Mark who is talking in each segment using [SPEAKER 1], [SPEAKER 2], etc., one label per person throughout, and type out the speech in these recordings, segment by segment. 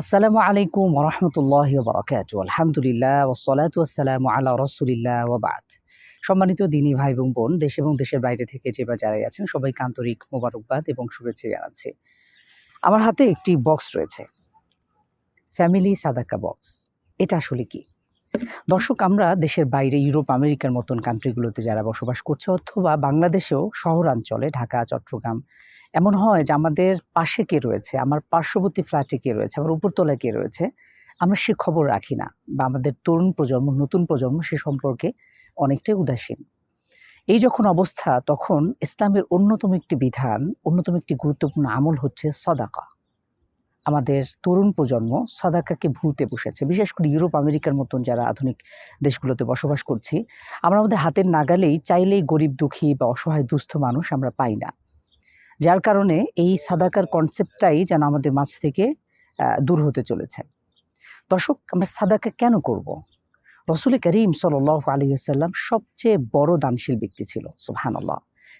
[SPEAKER 1] আসসালামু আলাইকুম ওরহমতুল্লাহ বরকাত আলহামদুলিল্লাহ ওসলাত ওয়াসালামু আলা রসুলিল্লাহ ওবাদ সম্মানিত দিনী ভাই এবং বোন, দেশ এবং দেশের বাইরে থেকে যে বা যারাই আছেন, সবাইকে আন্তরিক মোবারকবাদ এবং শুভেচ্ছা জানাচ্ছি। আমার হাতে একটি বক্স রয়েছে। ফ্যামিলি সাদাকা বক্স এটা আসলে কি? দর্শক, আমরা দেশের বাইরে, ইউরোপ, আমেরিকার মতন কান্ট্রিগুলোতে যারা বসবাস করছে, অথবা বাংলাদেশেও শহরাঞ্চলে, ঢাকা, চট্টগ্রাম এমন হয় যে আমাদের পাশে কে রয়েছে? আমার পার্শ্ববর্তী ফ্ল্যাটে কে রয়েছে? আমার উপরতলায় কে রয়েছে? আমরা সে খবর রাখি না বা আমাদের তরুণ প্রজন্ম, নতুন প্রজন্ম সে সম্পর্কে অনেকটাই উদাসীন। এই যখন অবস্থা, তখন ইসলামের অন্যতম একটি বিধান, অন্যতম একটি গুরুত্বপূর্ণ আমল হচ্ছে সদাকা। আমাদের তরুণ প্রজন্ম সদাকাকে ভুলতে বসেছে। বিশেষ করে ইউরোপ, আমেরিকার মতন যারা আধুনিক দেশগুলোতে বসবাস করছি, আমরা আমাদের হাতের নাগালেই চাইলেই গরিব, দুঃখী বা অসহায়, দুস্থ মানুষ আমরা পাই না। যার কারণে এই সাদাকার কনসেপ্টটাই যেন আমাদের মাঝ থেকে দূর হতে চলেছে। দর্শক, আমরা সাদাকা কেন করব? রসুল করিম সাল আলী সাল্লাম সবচেয়ে বড় দানশীল ব্যক্তি ছিল, সুবহানাল্লাহ।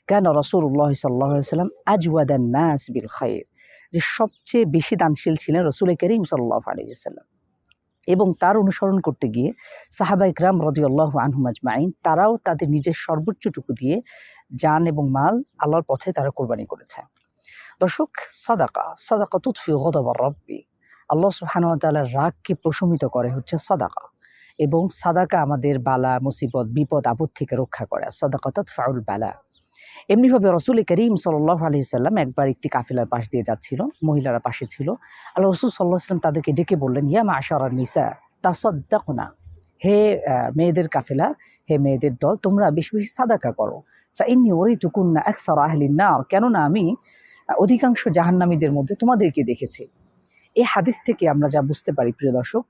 [SPEAKER 1] কেন রসুল্লাহ সাল্লাম আজওয়াদান নাস বিল খায়ের যে সবচেয়ে বেশি দানশীল ছিলেন রসুল করিম সাল্লাহ আলী সাল্লাম এবং তার অনুসরণ করতে গিয়ে সাহাবা ইকরাম রদিউল্লাহ আনহুম আজমাইন তারাও তাদের নিজের সর্বোচ্চটুকু দিয়ে যান এবং মাল আল্লাহর পথে তারা কোরবানি করেছে। দর্শক, সাদাকা সাদাকা তুৎফি গদাবার রব্বি। আল্লাহ সুবহানাহু রাগকে প্রশমিত করে হচ্ছে সাদাকা এবং সাদাকা আমাদের বালা, মুসিবত, বিপদ, আপদ থেকে রক্ষা করে। সাদাকা তৎফাউল বালা। এমনিভাবে রসুল করিম সাল্লাহ আলহিসাল্লাম একবার একটি কাফিলার পাশ দিয়ে যাচ্ছিল, মহিলারা পাশে ছিল। আল্লাহ রসুল সাল্লাহ আসলাম তাদেরকে ডেকে বললেন, ইয়া মা আশার নিসা তা সদ্দাকনা হে মেয়েদের কাফেলা, হে মেয়েদের দল, তোমরা বেশি বেশি সাদাকা করো। ফাইনি ওরি টুকুন্না একসার আহলিন না কেননা আমি অধিকাংশ জাহান্নামীদের মধ্যে তোমাদেরকে দেখেছি। এই হাদিস থেকে আমরা যা বুঝতে পারি, প্রিয় দর্শক,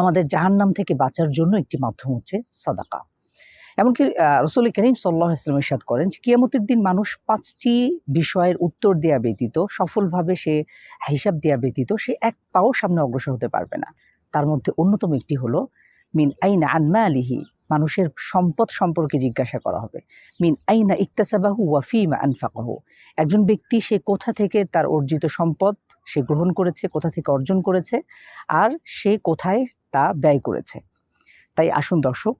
[SPEAKER 1] আমাদের জাহান্নাম থেকে বাঁচার জন্য একটি মাধ্যম হচ্ছে সাদাকা। এমনকি রসুল করিম সাল্লাহ ইসলাম ইরশাদ করেন কিয়ামতের দিন মানুষ পাঁচটি বিষয়ের উত্তর দেয়া ব্যতীত, সফলভাবে সে হিসাব দেয়া ব্যতীত, সে এক পাও সামনে অগ্রসর হতে পারবে না। তার মধ্যে অন্যতম একটি হলো, মিন আইনা আনমা আলিহি মানুষের সম্পদ সম্পর্কে জিজ্ঞাসা করা হবে। মিন আইনা ইকতাসাবাহু ওয়াফিমা আনফাকাহু, একজন ব্যক্তি সে কোথা থেকে তার অর্জিত সম্পদ সে গ্রহণ করেছে, কোথা থেকে অর্জন করেছে, আর সে কোথায় তা ব্যয় করেছে। তাই আসুন দর্শক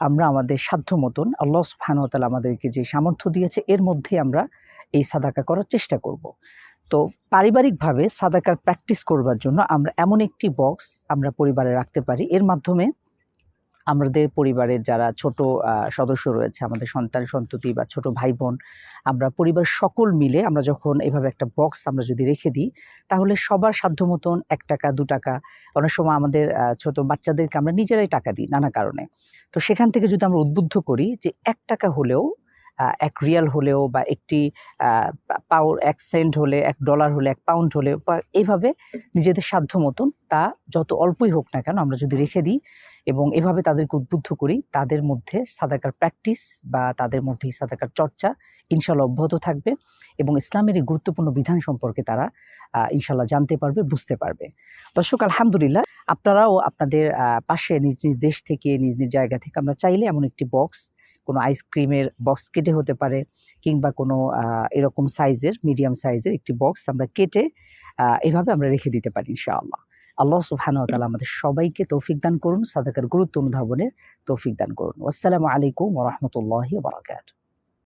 [SPEAKER 1] আমরা আমাদের সাধ্য মতন আল্লাহ ওতাল আমাদেরকে যে সামর্থ্য দিয়েছে, এর মধ্যে আমরা এই সাদাকা করার চেষ্টা করব। তো পারিবারিকভাবে সাদাকার প্র্যাকটিস করবার জন্য আমরা এমন একটি বক্স আমরা পরিবারে রাখতে পারি। এর মাধ্যমে আমাদের পরিবারের যারা ছোট সদস্য রয়েছে, আমাদের সন্তান, সন্ততি বা ছোট ভাই বোন আমরা পরিবার সকল মিলে আমরা যখন এভাবে একটা বক্স আমরা যদি রেখে দিই, তাহলে সবার সাধ্য মতন এক টাকা, দু টাকা, অনেক সময় আমাদের ছোট বাচ্চাদেরকে আমরা নিজেরাই টাকা দিই নানা কারণে। তো সেখান থেকে যদি আমরা উদ্বুদ্ধ করি যে এক টাকা হলেও এক রিয়াল হলেও বা একটি পাউর এক সেন্ট হলে, এক ডলার হলে, এক পাউন্ড হলে বা এইভাবে নিজেদের সাধ্য মতন তা যত অল্পই হোক না কেন আমরা যদি রেখে দিই এবং এভাবে তাদেরকে উদ্বুদ্ধ করি, তাদের মধ্যে সাদাকার প্র্যাকটিস বা তাদের মধ্যে সাদাকার চর্চা ইনশাল্লাহ অব্যাহত থাকবে এবং ইসলামের এই গুরুত্বপূর্ণ বিধান সম্পর্কে তারা ইনশাল্লাহ জানতে পারবে, বুঝতে পারবে। দর্শক, আলহামদুলিল্লাহ আপনারাও আপনাদের পাশে নিজ নিজ দেশ থেকে, নিজ নিজ জায়গা থেকে আমরা চাইলে এমন একটি বক্স কোনো আইসক্রিমের বক্স কেটে হতে পারে কিংবা কোনো এরকম সাইজের মিডিয়াম সাইজের একটি বক্স আমরা কেটে এভাবে আমরা রেখে দিতে পারি ইনশাআল্লাহ। আল্লাহ সুহান তালা আমাদের সবাইকে তৌফিক দান করুন, সাদাকার গুরুত্ব অনুধাবনের তৌফিক দান করুন। আসসালামু আলাইকুম রহমতুল্লাহ বারাকাতুহু।